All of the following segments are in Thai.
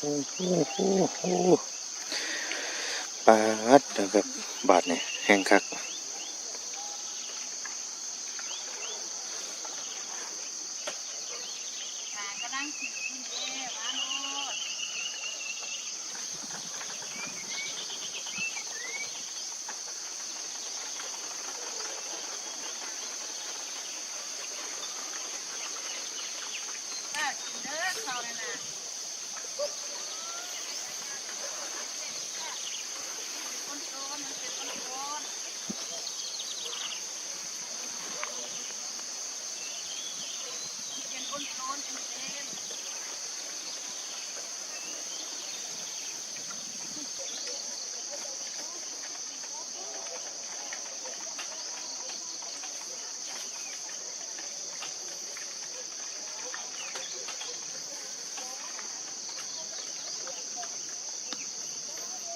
โอ้โหโอ้ปาดนะครับบาทเนี่ยแห้งคักเด้มาโลดป้ากินเขาวนั่นน่ะ Woo!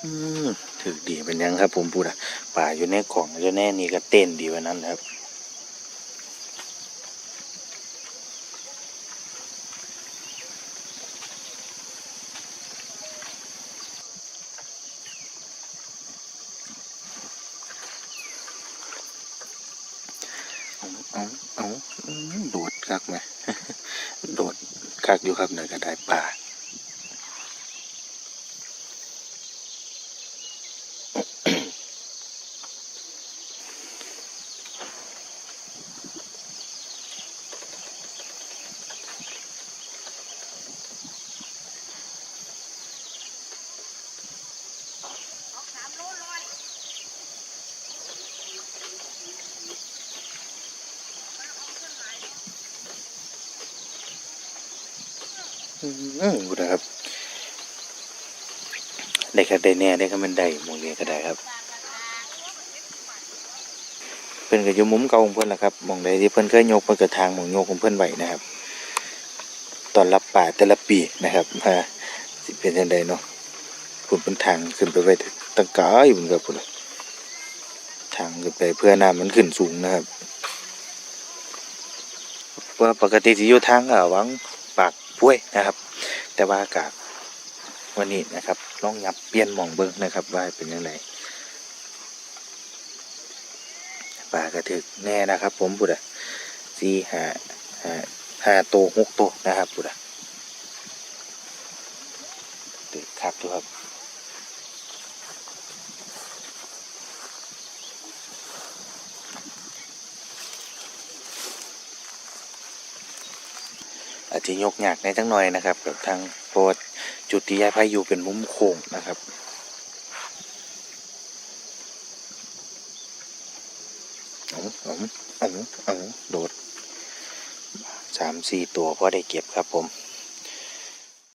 ถือดีเป็นยังครับ ผมพูดอะป่าอยู่ในของอยู่แน่นี่ก็เต้นดีวันนั้นครับเอาเอาเอาอืมโดดคักไหมโดดคักอยู่ครับเนื้อกระไดป่า ออกสามโลร้อย อืมพูดนะครับ ได้ครับได้แน่ได้ครับมันได้หมองเรียก็ได้ครับ เพิ่นก็อยู่มุมเก่าของเพิ่อนละครับมองใดที่เพิ่อนเคยโยกเพิ่อนก็ทางหมองโยกของเพิ่อนไหวนะครับตอนรับป่าแต่ละปีนะครับมาสิเป็นจังไดเนาะพุ่นเป็นทางขึ้นไปไว้ตั้งกายพุ่นครับพุ่นน่ะทางขึ้นไปเพื่อน้ำมันขึ้นสูงนะครับว่าปกติสิอยู่ทางอะหวัง ปากพ้วยนะครับ แต่ว่าอากาศวันนี้นะครับลองยับเปลี่ยนหมองเบิ้งนะครับ ว่าเป็นยังไงปลากระถึกแน่นะครับ ผมบุตรสี่ห้าห้าห้าโตวหกโตวนะครับบุตรตึกคักดูครับ อาจจะยกหยากในจังหน่อยนะครับกับทางโพดจุดที่ยายพายอยู่เป็นมุมโค้งนะครับเอาเอาเอาเอาโดดสามสี่ตัวพอได้เก็บครับผม